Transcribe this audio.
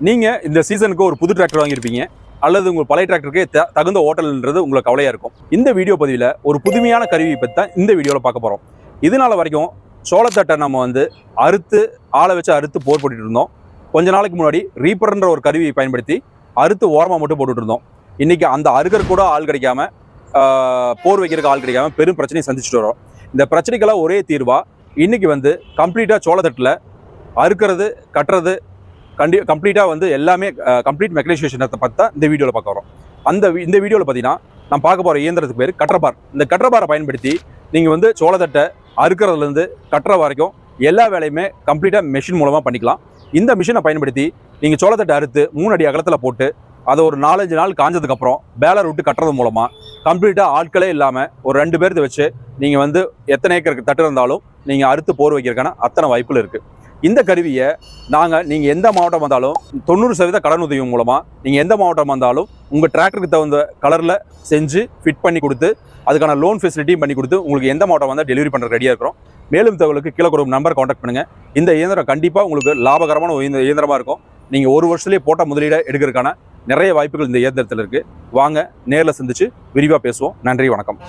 நீங்கள் இந்த சீசனுக்கு ஒரு புது டிராக்டர் வாங்கியிருப்பீங்க அல்லது உங்கள் பழைய டிராக்டருக்கு த- தகுந்த ஓட்டல்ன்றது உங்களுக்கு கவலையாக இருக்கும். இந்த வீடியோ பதிவில் ஒரு புதுமையான கருவியை பற்றி தான் இந்த வீடியோவில் பார்க்க போகிறோம் இதனால வரைக்கும் சோளத்தட்டை நம்ம வந்து அறுத்து ஆளை வச்சு அறுத்து போர் போட்டுட்டு இருந்தோம். கொஞ்ச நாளைக்கு முன்னாடி ரீப்பர்ன்ற ஒரு கருவியை பயன்படுத்தி அறுத்து ஓரமாக மட்டும் போட்டுட்டு இருந்தோம். இன்றைக்கி அந்த அருகர் கூட ஆள் கிடைக்காம போர் வைக்கிறதுக்கு ஆள் கிடைக்காம பெரும் பிரச்சனையை சந்திச்சுட்டு வரோம். இந்த பிரச்சனைக்கெல்லாம் ஒரே தீர்வாக இன்றைக்கி வந்து கம்ப்ளீட்டாக சோளத்தட்டில் அறுக்கிறது கட்டுறது கண்டி கம்ப்ளீட்டாக வந்து எல்லாமே கம்ப்ளீட் மெக்கனைசேஷனை பற்றி தான் இந்த வீடியோவில் பார்க்க வரோம் அந்த வி- இந்த வீடியோவில் பார்த்தீங்கன்னா நான் பார்க்க போகிற இயந்திரத்துக்கு பேர் கட்டரபார். இந்த கட்டரபாரை பயன்படுத்தி நீங்கள் வந்து சோளத்தட்டை அறுக்கிறதுலேருந்து கட்டுற வரைக்கும் எல்லா வேலையுமே கம்ப்ளீட்டாக மிஷின் மூலமாக பண்ணிக்கலாம். இந்த மிஷினை பயன்படுத்தி நீங்கள் சோளத்தட்டை அறுத்து மூணு அடி அகலத்தில் போட்டு அதை ஒரு நாலஞ்சு நாள் காஞ்சதுக்கப்புறம் பேலர் விட்டு கட்டுறது மூலமாக கம்ப்ளீட்டாக ஆட்களே இல்லாமல் ஒரு ரெண்டு பேர்த்து வச்சு நீங்கள் வந்து எத்தனை ஏக்கருக்கு தட்டு இருந்தாலும் நீங்கள் அறுத்து போர் வைக்கிறதுக்கான அத்தனை வாய்ப்புகள் இருக்குது இந்த கருவியை நாங்கள் நீங்கள் எந்த மாவட்டம் வந்தாலும் தொண்ணூறு சதவீத கடன் உதவி மூலமாக நீங்கள் எந்த மாவட்டம் வந்தாலும் உங்கள் டிராக்டருக்கு தகுந்த கலரில் செஞ்சு ஃபிட் பண்ணி கொடுத்து அதுக்கான லோன் ஃபெசிலிட்டியும் பண்ணி கொடுத்து உங்களுக்கு எந்த மாவட்டம் வந்தால் டெலிவரி பண்ணுற ரெடியாக இருக்கிறோம். மேலும் தகவலுக்கு கீழே ஒரு நம்பர் காண்டாக்ட் பண்ணுங்கள் இந்த இயந்திரம் கண்டிப்பாக உங்களுக்கு லாபகரமான ஒரு இயந்திரமாக இருக்கும். நீங்கள் ஒரு வருஷத்துலேயே போட்ட முதலீடை எடுக்கிறதுக்கான நிறைய வாய்ப்புகள் இந்த இயந்திரத்தில் இருக்குது வாங்க நேரில் சந்திச்சு விரிவாக பேசுவோம். நன்றி வணக்கம்.